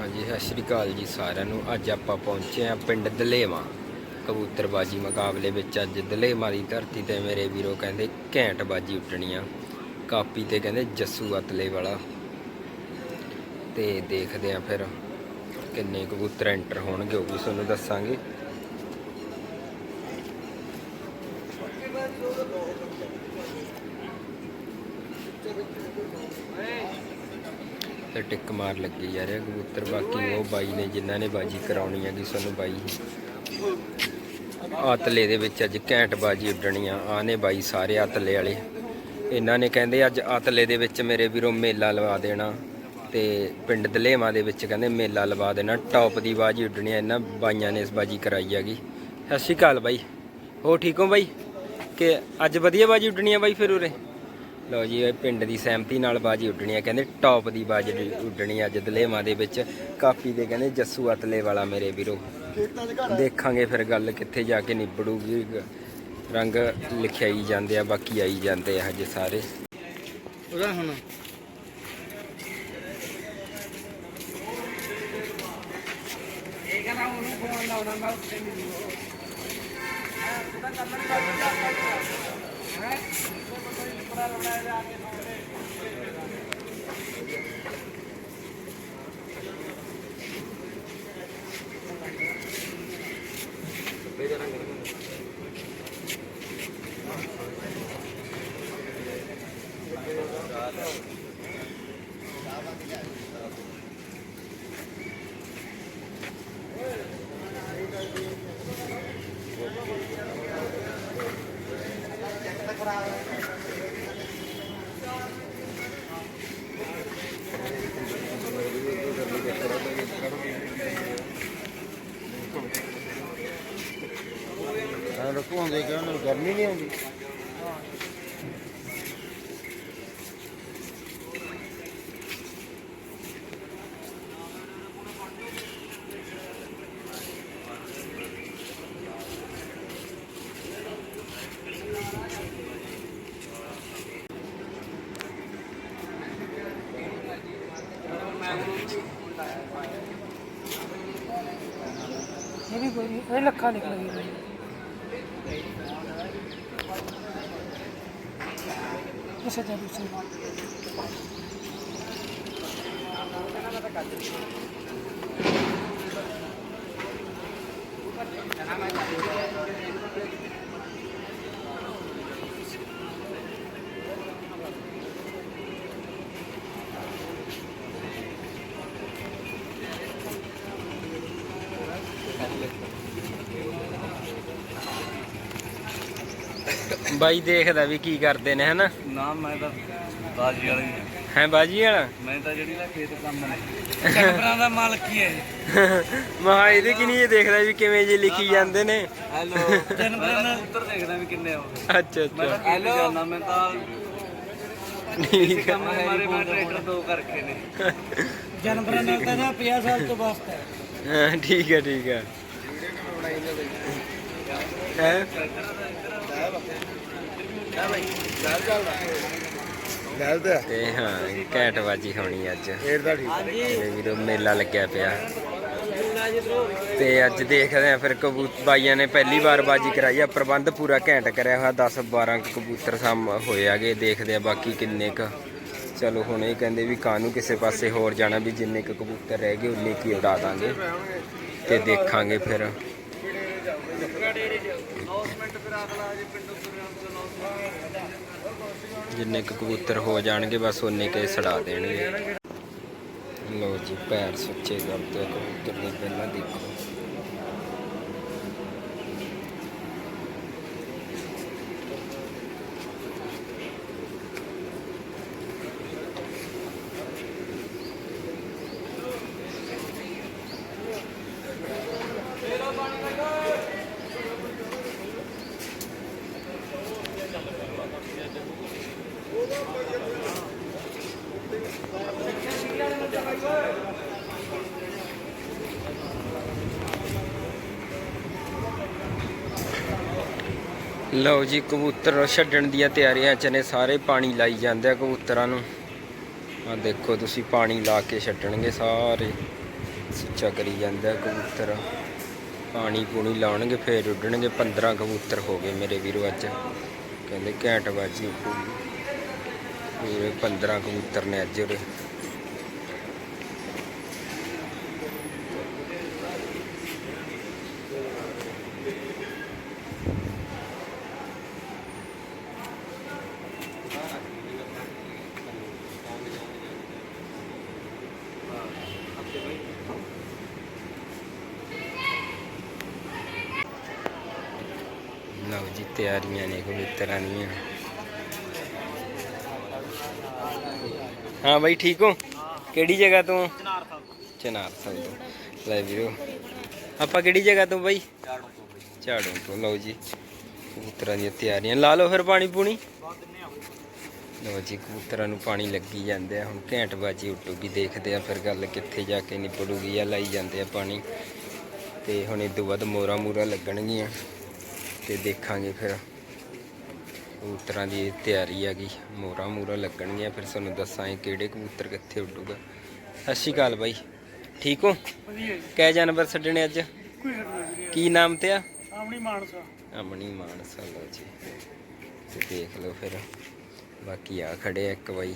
ਹਾਂਜੀ, ਸਤਿ ਸ਼੍ਰੀ ਅਕਾਲ ਜੀ ਸਾਰਿਆਂ ਨੂੰ। ਅੱਜ ਆਪਾਂ ਪਹੁੰਚੇ ਆ ਪਿੰਡ ਦਲੇਵਾ। ਕਬੂਤਰਬਾਜੀ ਮੁਕਾਬਲੇ ਵਿੱਚ ਅੱਜ ਦਲੇਵਾ ਦੀ ਧਰਤੀ ਤੇ ਮੇਰੇ ਵੀਰੋ ਕਹਿੰਦੇ ਘੈਂਟ ਬਾਜੀ ਆ। ਕਾਪੀ ਤੇ ਕਹਿੰਦੇ ਜੱਸੂ ਅਤਲੇ ਵਾਲਾ। ਤੇ ਦੇਖਦੇ ਆ ਫਿਰ ਕਿੰਨੇ ਕਬੂਤਰ ਐਂਟਰ ਹੋਣਗੇ, ਉਹ ਵੀ ਤੁਹਾਨੂੰ ਦੱਸਾਂਗੇ। ਤੇ ਟਿੱਕ ਮਾਰ ਲੱਗੀ ਯਾਰ ਰਿਹਾ ਕਬੂਤਰ, ਬਾਕੀ ਉਹ ਬਾਈ ਨੇ ਜਿਨ੍ਹਾਂ ਨੇ ਬਾਜੀ ਕਰਾਉਣੀ ਹੈਗੀ, ਸਾਨੂੰ ਬਾਈ ਆਤਲੇ ਦੇ ਵਿੱਚ ਅੱਜ ਘੈਂਟ ਬਾਜੀ ਉੱਡਣੀ ਆ। ਆਹ ਨੇ ਬਾਈ ਸਾਰੇ ਆਤਲੇ ਵਾਲੇ। ਇਹਨਾਂ ਨੇ ਕਹਿੰਦੇ ਅੱਜ ਆਤਲੇ ਦੇ ਵਿੱਚ ਮੇਰੇ ਵੀਰੋ ਮੇਲਾ ਲਵਾ ਦੇਣਾ ਤੇ ਪਿੰਡ ਦਲੇਵਾਂ ਦੇ ਵਿੱਚ ਕਹਿੰਦੇ ਮੇਲਾ ਲਵਾ ਦੇਣਾ। ਟੌਪ ਦੀ ਬਾਜੀ ਉੱਡਣੀ ਆ, ਇਹਨਾਂ ਬਾਈਆਂ ਨੇ ਇਸ ਬਾਜੀ ਕਰਾਈ ਹੈਗੀ। ਸਤਿ ਸ਼੍ਰੀ ਅਕਾਲ ਬਾਈ। ਹੋ ਠੀਕ ਹੋ ਬਾਈ? ਕਿ ਅੱਜ ਵਧੀਆ ਬਾਜੀ ਉੱਡਣੀ ਆ ਬਾਈ ਫਿਰ ਉਰੇ? ਲਓ ਜੀ ਇਹ ਪਿੰਡ ਦੀ ਸਹਿਮਤੀ ਨਾਲ ਬਾਜੀ ਉੱਡਣੀ ਆ। ਕਹਿੰਦੇ ਟੌਪ ਦੀ ਬਾਜੀ ਉੱਡਣੀ ਆ ਅੱਜ ਦਲੇਵਾਂ ਦੇ ਵਿੱਚ। ਕਾਪੀ ਦੇ ਕਹਿੰਦੇ ਜੱਸੂ ਅਤਲੇ ਵਾਲਾ ਮੇਰੇ ਵੀਰੋ। ਦੇਖਾਂਗੇ ਫਿਰ ਗੱਲ ਕਿੱਥੇ ਜਾ ਕੇ ਨਿਬੜੂਗੀ। ਰੰਗ ਲਿਖਿਆਈ ਜਾਂਦੇ ਆ ਬਾਕੀ ਆਈ ਜਾਂਦੇ ਆ ਹਜੇ ਸਾਰੇ। ਉਹਦਾ ਹੁਣ। ਹਾਂ ਰੱਖੂ ¿Eh? ¿Qué es lo que estoy disparando? ¿Qué es lo que estoy disparando? ਹੁੰਦੇ ਕਿ ਉਹਨੂੰ ਗਰਮੀ ਨਹੀਂ ਆਉਂਦੀ ਇਹ ਵੀ ਕੋਈ ਇਹ ਲੱਖਾਂ ਨਿਕਲ ਗਈ ਅੱਛਾ ਬਾਈ ਦੇਖਦਾ ਵੀ ਕੀ ਕਰਦੇ ਨੇ ਹਨਾ? ਨਾ ਮੈਂ ਤਾਂ ਬਾਜੀ ਵਾਲੀ ਹੈ ਬਾਜੀ ਵਾਲਾ? ਮੈਂ ਤਾਂ ਜਿਹੜੀ ਨਾ ਖੇਤ ਕੰਮ ਨੇ। ਕੈਮਰਾ ਦਾ ਮਾਲਕ ਹੀ ਹੈ ਮਹਾ ਇਹਦੇ ਕਿ ਨਹੀਂ ਇਹ ਦੇਖਦਾ ਵੀ ਕਿਵੇਂ ਜੇ ਲਿਖੀ ਜਾਂਦੇ ਨੇ। ਹੈਲੋ। ਜਨਵਰੀ ਨਾਲ ਉੱਤਰ ਦੇਖਦਾ ਵੀ ਕਿੰਨੇ ਹੋ ਅੱਛਾ ਮੈਂ ਤਾਂ ਅੱਛਾ ਖੇਤ ਜਾਣਾ ਮੈਂ ਤਾਂ ਠੀਕ ਕੰਮ ਮਾਰੇ ਮੈਂ ਟਰੈਕਟਰ ਦੋ ਕਰਕੇ ਨੇ। ਜਨਵਰਾਂ ਨਾਲ ਤਾਂ ਨਾ 50 ਸਾਲ ਤੋਂ ਵਾਸਤਾ ਹੈ। ਹਾਂ ਠੀਕ ਹੈ ਠੀਕ ਹੈ? ਹੈ ਤਾਂ ਤੇ ਹਾਂ ਘੈਂਟ ਬਾਜੀ ਹੋਣੀ ਅੱਜ। ਫੇਰ ਦਾ ਠੀਕ ਮੇਰੇ ਵੀਰੋ ਮੇਲਾ ਲੱਗਿਆ ਪਿਆ। ਤੇ ਅੱਜ ਦੇਖਦੇ ਆ ਫਿਰ ਕਬੂਤ ਬਾਈਆਂ ਨੇ ਪਹਿਲੀ ਵਾਰ ਬਾਜੀ ਕਰਾਈ ਆ। ਪ੍ਰਬੰਧ ਪੂਰਾ ਘੈਂਟ ਕਰਿਆ ਹੋਇਆ। 10 12 ਕਬੂਤਰ ਸਾਮ ਹੋਏ ਆਗੇ। ਦੇਖਦੇ ਆ ਬਾਕੀ ਕਿੰਨੇ ਕ ਚਲੋ ਹੁਣ ਇਹ ਕਹਿੰਦੇ ਵੀ ਕਾਨੂੰ ਕਿਸੇ ਪਾਸੇ ਹੋਰ ਜਾਣਾ ਵੀ ਜਿੰਨੇ ਕ ਕਬੂਤਰ ਰਹਿ ਗਏ ਉਨੇ ਕੀ ਉਡਾ ਦਾਂਗੇ। ਤੇ ਦੇਖਾਂਗੇ ਫਿਰ। ਜਿੰਨੇ ਕੁ ਕਬੂਤਰ ਹੋ ਜਾਣਗੇ, ਬਸ ਉਨੇ ਕੇ ਸੜਾ ਦੇਣਗੇ। ਲੋ ਜੀ, ਪੈਰ ਸੁੱਚੇ ਕਰਦੇ ਆ ਕਬੂਤਰ ਦੇ ਪਹਿਲਾਂ ਦੇਖੋ। ਲਓ ਜੀ, ਕਬੂਤਰ ਛੱਡਣ ਦੀਆਂ ਤਿਆਰੀਆਂ ਚ ਨੇ, ਸਾਰੇ ਪਾਣੀ ਲਾਈ ਜਾਂਦੇ ਆ ਕਬੂਤਰਾਂ ਨੂੰ। ਆ ਦੇਖੋ, ਤੁਸੀਂ ਪਾਣੀ ਲਾ ਕੇ ਛੱਡਣਗੇ, ਸਾਰੇ ਸੁੱਚਾ ਕਰੀ ਜਾਂਦਾ ਕਬੂਤਰ। ਪਾਣੀ ਪੂਣੀ ਲਾਉਣਗੇ, ਫੇਰ ਉੱਡਣਗੇ। 15 ਕਬੂਤਰ ਹੋ ਗਏ ਮੇਰੇ ਵੀਰੋ ਅੱਜ। ਕਹਿੰਦੇ ਘੈਂਟ ਬਾਜੀ ਉੱਡੂਗੀ ਪੂਰੇ। 15 ਕਬੂਤਰ ਨੇ ਅੱਜ ਉਹਦੇ ਲਓ ਜੀ ਤਿਆਰੀਆਂ ਨੇ ਕਬੂਤਰਾਂ ਦੀਆਂ ਹਾਂ ਬਾਈ, ਠੀਕ ਹੋ? ਕਿਹੜੀ ਜਗ੍ਹਾ ਤੋਂ? ਚਨਾਰ ਸਾਹਿਬ ਤੋਂ। ਲੈ ਵੀਰੋ, ਆਪਾਂ ਕਿਹੜੀ ਜਗ੍ਹਾ ਤੋਂ ਬਾਈ? ਝਾੜੂ ਤੋਂ, ਲਓ ਜੀ। ਕਬੂਤਰਾਂ ਦੀਆਂ ਤਿਆਰੀਆਂ। ਲਾ ਲਓ ਫਿਰ ਪਾਣੀ ਪੂਣੀ। ਲਓ ਜੀ, ਕਬੂਤਰਾਂ ਨੂੰ ਪਾਣੀ ਲੱਗੀ ਜਾਂਦੇ ਆ। ਹੁਣ ਘੈਂਟ ਬਾਜੀ ਉੱਟੂਗੀ ਦੇਖਦੇ ਆ ਫਿਰ ਗੱਲ ਕਿੱਥੇ ਜਾ ਕੇ ਨਿਪੜੂਗੀ ਆ ਲਾਈ ਜਾਂਦੇ ਆ ਪਾਣੀ। ਤੇ ਹੁਣ ਇਹ ਤੋਂ ਬਾਅਦ ਮੋਰਾ ਮੂਰਾ ਲੱਗਣਗੀਆਂ। ਤੇ ਦੇਖਾਂਗੇ ਫਿਰ। ਕਬੂਤਰਾਂ ਦੀ ਤਿਆਰੀ ਹੈਗੀ ਮੋਰਾ ਮੂਰਾ ਲੱਗਣਗੀਆਂ ਫਿਰ ਤੁਹਾਨੂੰ ਦੱਸਾਂਗੇ ਕਿਹੜੇ ਕਬੂਤਰ ਕਿੱਥੇ ਉੱਡੂਗਾ। ਸਤਿ ਸ਼੍ਰੀ ਅਕਾਲ ਬਾਈ। ਠੀਕ ਹੋ? ਕੈ ਜਾਨਵਰ ਛੱਡਣੇ ਅੱਜ? ਕੀ ਨਾਮ ਤੇ ਆ? ਆਪਣੀ ਮਾਨਸਾ। ਅਮਣੀ ਮਾਨਸਾ ਲਓ ਜੀ। ਤੇ ਦੇਖ ਲਓ ਫਿਰ। ਬਾਕੀ ਆ ਖੜੇ ਆ ਇੱਕ ਬਾਈ।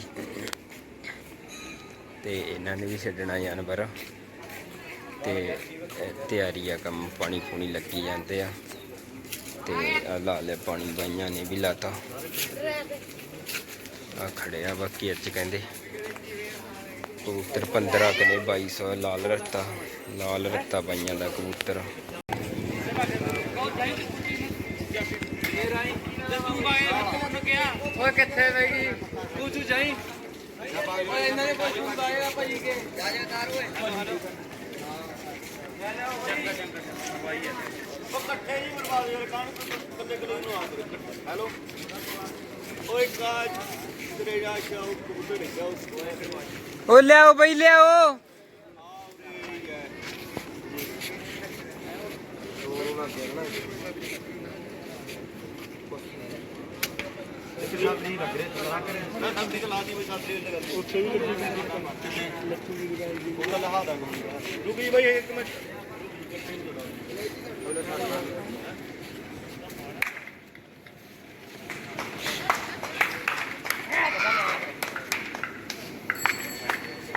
ਤੇ ਇਹਨਾਂ ਨੇ ਵੀ ਛੱਡਣਾ ਜਾਨਵਰ। ਤੇ ਤਿਆਰੀ ਆ ਕੰਮ ਪਾਣੀ ਪੂਣੀ ਲੱਗੀ ਜਾਂਦੇ ਆ। ਤੇ ਆ ਲਾ ਲਿਆ ਪਾਣੀ, ਬਾਈਆਂ ਨੇ ਵੀ ਲਾਤਾ। ਆ ਖੜੇ ਆ ਬਾਕੀ ਅੱਜ ਕਹਿੰਦੇ, ਕਬੂਤਰ 15 ਕਨੇ 2200 ਲਾਲ ਰੱਤਾ ਲਾਲ ਰੱਤਾ ਬਾਈਆਂ ਦਾ ਕਬੂਤਰ। ਓਏ ਕਿੱਥੇ ਬੈਗੀ ਪੁੱਛੂ ਜਾਈ। ਓਏ ਇਹਨਾਂ ਦੇ ਕੋਈ ਹੁੰਦਾ ਆਏਗਾ ਭਾਜੀ ਕੇ। ਜਾ ਜਾ ਤਾਰ ਓਏ। ਉਹ ਇਕੱਠੇ ਹੀ ਬਰਬਾਦ ਯਾਰ ਕਾਹਨ ਕੱਲੇ ਕੱਲੇ ਨੂੰ ਆ ਹੈਲੋ? ਓਏ ਕਾਜ ਤੇਰੇ ਜਾ ਸ਼ਾਉ ਕਬੂਤਰ ਫਿਰ ਓ ਲਿਆਓ ਬਈ ਲਿਆਓ ਉੱਥੇ ਵੀ ਦੀ ਉਹ ਲਹਾ ਦਾ ਰੁਕੀ ਬਈ ਇੱਕ ਮਿੰਟ ਗਾੜਾ ਤੋਂ ਆ ਤਾਂ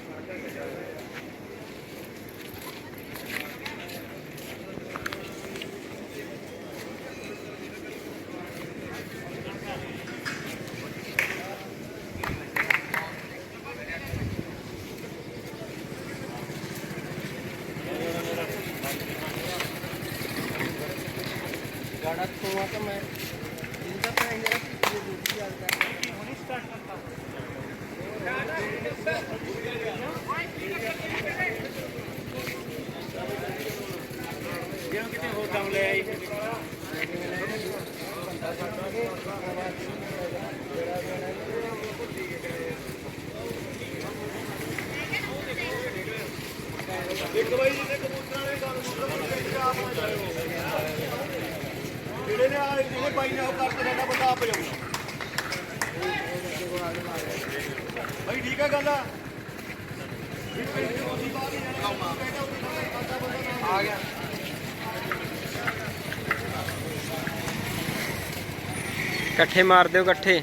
ਮੈਂ ਜਿੰਦਾ ਤਾਂ ਇਹ ਜਿਹੜਾ ਦੂਜੀ ਗੱਲ ਕਰ ਹੁਣੀ ਸਟਾਰਟ ਕਰਤਾ ਜਿਵੇਂ ਕਿਤੇ ਹੋਰ ਕੰਮ ਲੈ ਆਈ ਇੱਕ ਵਾਰੀ ਜਿਹਨੇ ਕਬੂਤਰਾਂ ਨੇ ਗੱਲ ਮੁੱਕ ਆਪ ਨਾ ਜਾਇਓ ਜਿਹੜੇ ਨੇ ਆ ਜਿਹੜੇ ਬਾਈ ਨੇ ਉਹ ਕਰਕੇ ਸਾਡਾ ਬੰਦਾ ਆਪ ਜਾਊਗਾ ਭਾਈ ਠੀਕ ਹੈ ਗੱਲ? ਆ ਆ ਗਿਆ। ਇਕੱਠੇ ਮਾਰ ਦਿਓ, ਇਕੱਠੇ।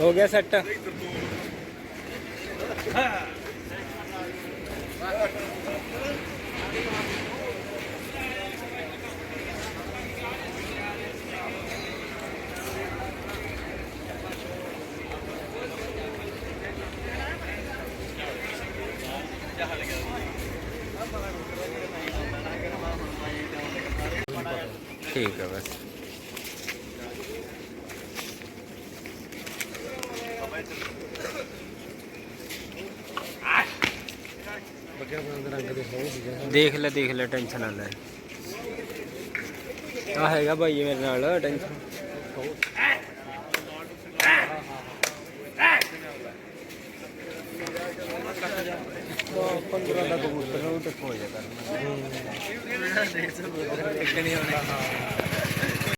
ਹੋ ਗਿਆ ਸੈੱਟ। ਠੀਕ ਹੈ ਬਸ। ਦੇਖ ਲੈ ਦੇਖ ਲੈ ਟੈਨਸ਼ਨ ਨਾ ਲੈ। ਆ ਹੈਗਾ ਭਾਈ ਮੇਰੇ ਨਾਲ ਟੈਨਸ਼ਨ ਪੰਦਰਾਂ ਦਾ ਕਬੂਤਰ